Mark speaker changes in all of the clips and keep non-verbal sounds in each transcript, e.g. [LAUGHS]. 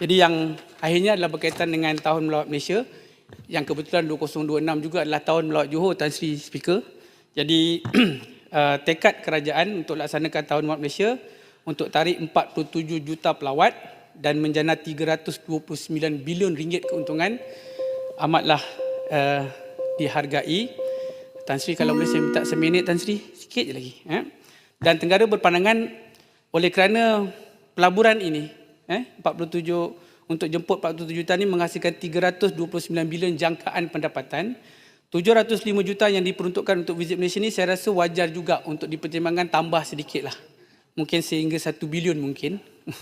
Speaker 1: Jadi yang akhirnya adalah berkaitan dengan tahun melawat Malaysia yang kebetulan 2026 juga adalah tahun melawat Johor Tan Sri Speaker. Jadi [CLEARS THROAT] uh, tekad kerajaan untuk laksanakan tahun melawat Malaysia untuk tarik 47 juta pelawat dan menjana 329 bilion ringgit keuntungan amatlah uh, dihargai. Tan Sri kalau boleh saya minta seminit Tan Sri sikit je lagi. Eh? Dan Tenggara berpandangan oleh kerana pelaburan ini eh, 47 untuk jemput 47 juta ini menghasilkan 329 bilion jangkaan pendapatan. 705 juta yang diperuntukkan untuk visit Malaysia ni saya rasa wajar juga untuk dipertimbangkan tambah sedikit lah. Mungkin sehingga 1 bilion mungkin. [LAUGHS]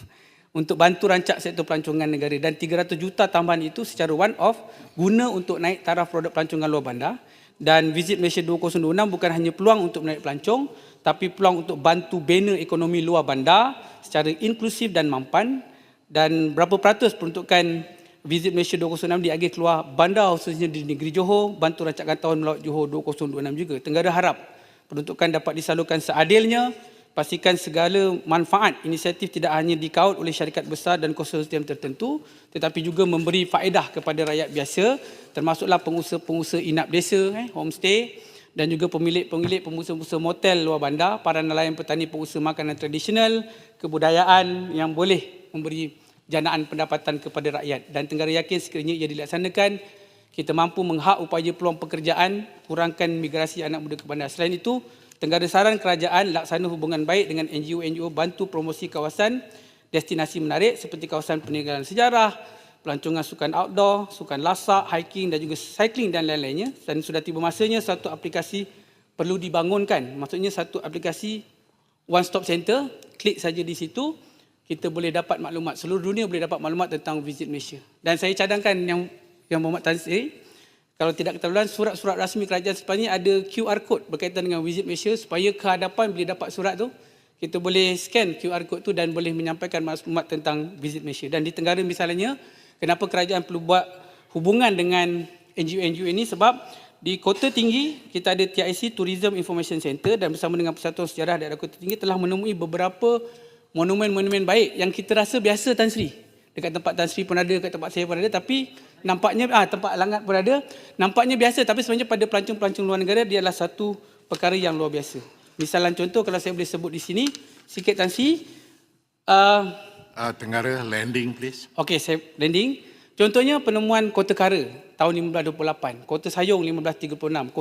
Speaker 1: untuk bantu rancak sektor pelancongan negara. Dan 300 juta tambahan itu secara one off guna untuk naik taraf produk pelancongan luar bandar. Dan visit Malaysia 2026 bukan hanya peluang untuk menaik pelancong, tapi peluang untuk bantu bina ekonomi luar bandar secara inklusif dan mampan dan berapa peratus peruntukan Visit Malaysia 2026 diagih keluar bandar khususnya di negeri Johor bantu rancangan tahun melawat Johor 2026 juga. Tenggara harap peruntukan dapat disalurkan seadilnya pastikan segala manfaat inisiatif tidak hanya dikaut oleh syarikat besar dan konsorsium tertentu tetapi juga memberi faedah kepada rakyat biasa termasuklah pengusaha-pengusaha inap desa eh, homestay dan juga pemilik-pemilik pengusaha-pengusaha motel luar bandar, para nelayan petani pengusaha makanan tradisional, kebudayaan yang boleh memberi janaan pendapatan kepada rakyat. Dan Tenggara yakin sekiranya ia dilaksanakan, kita mampu menghak upaya peluang pekerjaan, kurangkan migrasi anak muda ke bandar. Selain itu, Tenggara saran kerajaan laksana hubungan baik dengan NGO-NGO bantu promosi kawasan destinasi menarik seperti kawasan peninggalan sejarah, pelancongan sukan outdoor, sukan lasak, hiking dan juga cycling dan lain-lainnya. Dan sudah tiba masanya satu aplikasi perlu dibangunkan. Maksudnya satu aplikasi one stop center, klik saja di situ, kita boleh dapat maklumat. Seluruh dunia boleh dapat maklumat tentang Visit Malaysia. Dan saya cadangkan yang yang Muhammad Tan Sri, kalau tidak ketahuan surat-surat rasmi kerajaan sebenarnya ada QR code berkaitan dengan Visit Malaysia supaya ke hadapan bila dapat surat tu, kita boleh scan QR code tu dan boleh menyampaikan maklumat tentang Visit Malaysia. Dan di Tenggara misalnya, kenapa kerajaan perlu buat hubungan dengan NGO-NGO ini sebab di Kota Tinggi kita ada TIC Tourism Information Center dan bersama dengan Persatuan Sejarah Daerah Kota Tinggi telah menemui beberapa monumen-monumen baik yang kita rasa biasa Tan Sri. Dekat tempat Tan Sri pun ada, dekat tempat saya pun ada tapi nampaknya ah tempat Langat pun ada, nampaknya biasa tapi sebenarnya pada pelancong-pelancong luar negara dia adalah satu perkara yang luar biasa. Misalan contoh kalau saya boleh sebut di sini sikit Tan Sri uh,
Speaker 2: Uh, Tenggara landing please.
Speaker 1: Okey, saya landing. Contohnya penemuan Kota Kara tahun 1528, Kota Sayong 1536,